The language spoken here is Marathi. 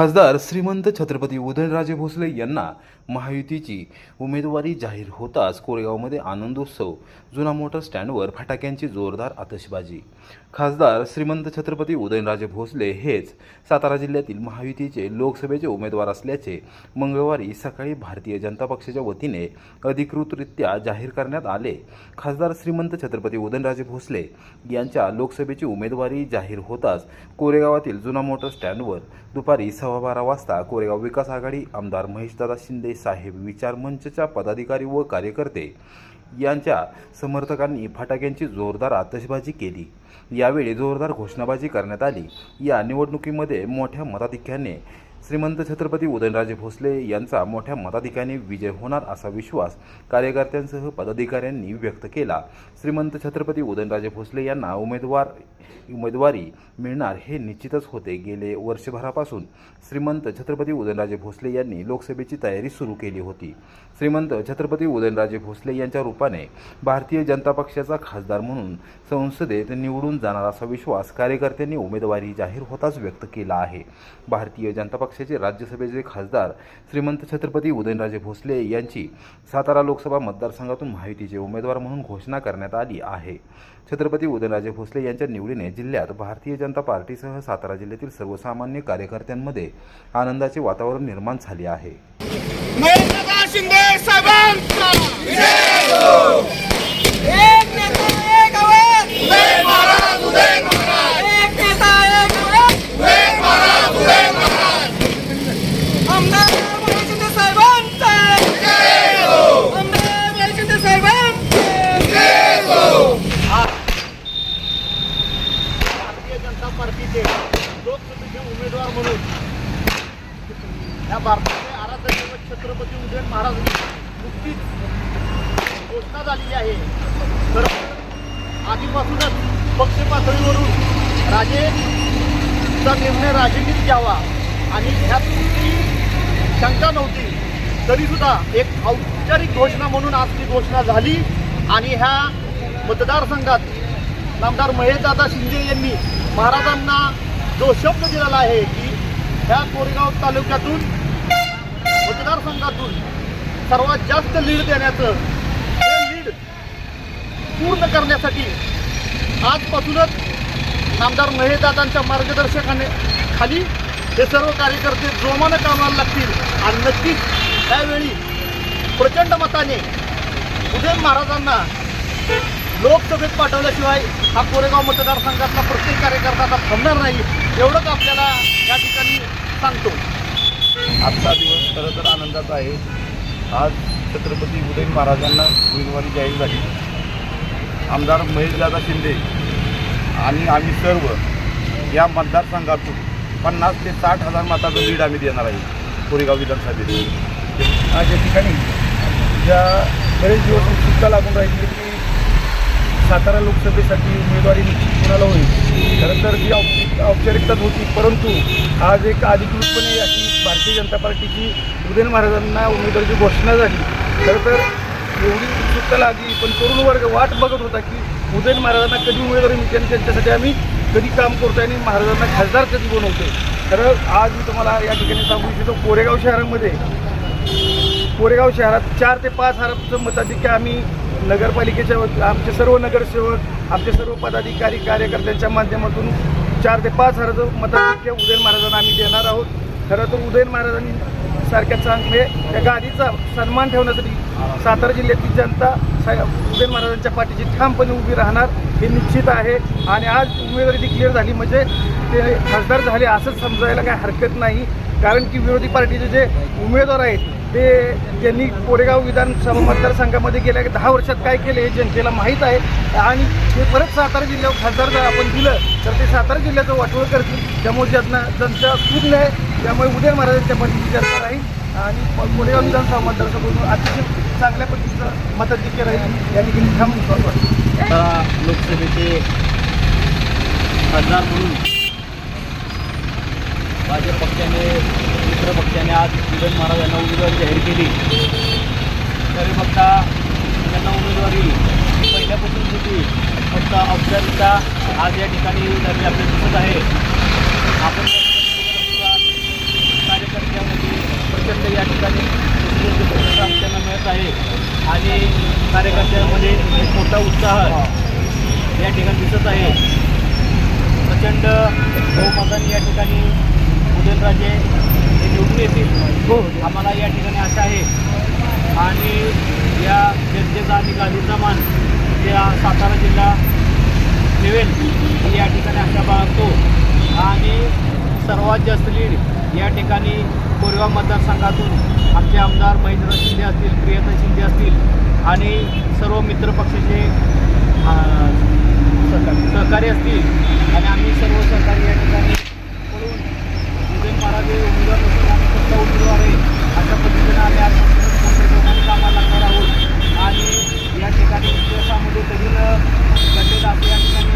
खासदार श्रीमंत छत्रपती उदयनराजे भोसले यांना महायुतीची उमेदवारी जाहीर होताच कोरेगावमध्ये आनंदोत्सव जुना मोटर स्टँडवर फटाक्यांची जोरदार आतषबाजी. खासदार श्रीमंत छत्रपती उदयनराजे भोसले हेच सातारा जिल्ह्यातील महायुतीचे लोकसभेचे उमेदवार असल्याचे मंगळवारी सकाळी भारतीय जनता पक्षाच्या वतीने अधिकृतरित्या जाहीर करण्यात आले. खासदार श्रीमंत छत्रपती उदयनराजे भोसले यांच्या लोकसभेची उमेदवारी जाहीर होताच कोरेगावातील जुना मोटर स्टँडवर दुपारी सव्वा बारा वाजता कोरेगाव विकास आघाडी आमदार महेशदादा शिंदे साहेब विचार मंचच्या पदाधिकारी व कार्यकर्ते यांच्या समर्थकांनी फटाक्यांची जोरदार आतषबाजी केली. यावेळी जोरदार घोषणाबाजी करण्यात आली. या निवडणुकीमध्ये मोठ्या मताधिक्याने श्रीमंत छत्रपती उदयनराजे भोसले यांचा मोठ्या मताधिकाने विजय होणार असा विश्वास कार्यकर्त्यांसह पदाधिकाऱ्यांनी व्यक्त केला. श्रीमंत छत्रपती उदयनराजे भोसले यांना उमेदवार उमेदवारी मिळणार हे निश्चितच होते. गेले वर्षभरापासून श्रीमंत छत्रपती उदयनराजे भोसले यांनी लोकसभेची तयारी सुरू केली होती. श्रीमंत छत्रपती उदयनराजे भोसले यांच्या रूपाने भारतीय जनता पक्षाचा खासदार म्हणून संसदेत निवडून जाणार असा विश्वास कार्यकर्त्यांनी उमेदवारी जाहीर होताच व्यक्त केला आहे. भारतीय जनता पक्ष पक्षाचे राज्यसभेचे खासदार श्रीमंत छत्रपती उदयनराजे भोसले यांची सातारा लोकसभा मतदारसंघातून महायुतीचे उमेदवार म्हणून घोषणा करण्यात आली आहे. छत्रपती उदयनराजे भोसले यांच्या निवडीने जिल्ह्यात भारतीय जनता पार्टीसह सातारा जिल्ह्यातील सर्वसामान्य कार्यकर्त्यांमध्ये आनंदाचे वातावरण निर्माण झाले आहे. शिंदे साहेबांचा एक नेता एक आवाज उदय महाराज उदय महाराज एक नेता एक आवाज उदय महाराज उदय महाराज आमदार महेश शिंदे साहेबांचा आमदार महेश शिंदे साहेबांचा भारतीय पाहिजे. पार्टीचे उमेदवार म्हणून. या भारताचे आराध्य छत्रपती उदयन महाराज नुकतीच घोषणा झालेली आहे. तर आधीपासूनच पक्ष पातळीवरून राजेचा निर्णय राजेनीच घ्यावा आणि ह्यात शंका नव्हती तरीसुद्धा एक औपचारिक घोषणा म्हणून आज ती घोषणा झाली आणि ह्या मतदारसंघात नामदार महेशदादा शिंदे यांनी महाराजांना जो शब्द दिलेला आहे की ह्या कोरेगाव तालुक्यातून मतदारसंघातून सर्वात जास्त लीड देण्याचं हे लीड पूर्ण करण्यासाठी आजपासूनच नामदार महेशदादांच्या मार्गदर्शकाने खाली हे सर्व कार्यकर्ते जोमानं कामाला लागतील. आणि नक्कीच त्यावेळी प्रचंड मताने उदय महाराजांना लोकसभेत पाठवल्याशिवाय हा कोरेगाव मतदारसंघातला प्रत्येक कार्यकर्ता आता थांबणार नाही एवढंच आपल्याला या ठिकाणी सांगतो. आजचा दिवस खरं तर आनंदाचा आहे. आज छत्रपती उदयन महाराजांना उमेदवारी जाहीर झाली. आमदार महेशदादा शिंदे आणि आम्ही सर्व या मतदारसंघातून पन्नास ते साठ हजार मताचं लीड आम्ही देणार आहे कोरेगाव विधानसभेत. आज या ठिकाणी ज्या बरेच दिवस सुट्टा लागून राहिली की सातारा लोकसभेसाठी उमेदवारी निश्चित कुणाला होईल? खरं तर जी औप औपचारिकताच होती परंतु आज एक अधिकृतपणे अशी भारतीय जनता पार्टीची उदयन महाराजांना उमेदवारीची घोषणा झाली. खरं तर एवढी उत्सुकता लागली पण तरुण वर्ग वाट बघत होता की उदयन महाराजांना कधी उमेदवारी मिळते आणि त्यांच्यासाठी आम्ही कधी काम करतो आणि महाराजांना खासदार कधी बनवतो खरं आज मी तुम्हाला या ठिकाणी सांगू इच्छितो कोरेगाव शहरामध्ये कोरेगाव शहरात चार ते पाच हजारचं मताधिक्य आम्ही नगरपालिकेच्या आमचे सर्व नगरसेवक आमचे सर्व पदाधिकारी कार्यकर्त्यांच्या माध्यमातून चार ते पाच हजार मताधिक्य उदयन महाराजांना आम्ही देणार आहोत. खरं तर उदयन महाराजांनी सारख्या चांगले त्या गादीचा सन्मान ठेवण्यासाठी सातारा जिल्ह्यातील जनता उदयन महाराजांच्या पाठीशी ठामपणे उभी राहणार हे निश्चित आहे. आणि आज उमेदवारी डिक्लेअर झाली म्हणजे ते खासदार झाले असंच समजायला काही हरकत नाही. कारण की विरोधी पार्टीचे जे उमेदवार आहेत ते त्यांनी कोरेगाव विधानसभा मतदारसंघामध्ये गेल्या दहा वर्षात काय केले हे जनतेला माहीत आहे. आणि ते परत सातारा जिल्ह्यावर खासदार जर आपण दिलं तर ते सातारा जिल्ह्याचं वाटोळ करतील. त्यामुळे ज्यांना जनता खूप आहे त्यामुळे उदय महाराजांच्या पाठीची जनता राहील. आणि कोरेगाव विधानसभा मतदारसंघातून अतिशय चांगल्या पद्धतीचं मताधिक्य राहील या ठिकाणी ठाम विश्वास वाटतो आता लोकसभेचे खासदार म्हणून भाजप पक्षाने मित्र पक्षाने आज किरण महाराज यांना उमेदवारी जाहीर केली. तरी बघता त्यांना उमेदवारी पहिल्यापासून होती. फक्त औपचारिकता आज या ठिकाणी झाली आपल्याला दिसत आहे आपण मतं या ठिकाणी उत्स्फूर्त प्रतिसाद आमच्यांना मिळत आहे आणि कार्यकर्त्यांमध्ये एक मोठा उत्साह या ठिकाणी दिसत आहे. प्रचंड बहुमताने या ठिकाणी उदयनराजे हे निवडून येतील. आम्हाला या ठिकाणी आशा आहे. आणि या जनतेचा आणि गादीचा मान या सातारा जिल्हा ठेवेल ही या ठिकाणी आशा बाळगतो. आणि सर्वात जास्त लीड या ठिकाणी कोरेगाव मतदारसंघातून आमचे आमदार महेंद्र शिंदे असतील प्रियता शिंदे असतील आणि सर्व मित्रपक्षाचे सहकारी. असतील. आणि आम्ही सर्व सहकारी या ठिकाणी करून उदयन महाराज हे उमेदवार नसून आम्ही फक्त उमेदवार आहे. अशा पद्धतीने आम्ही आजपासूनच कामाला लागणार आहोत. आणि या ठिकाणी इतिहासामध्ये कधी न घडलेलं असं या ठिकाणी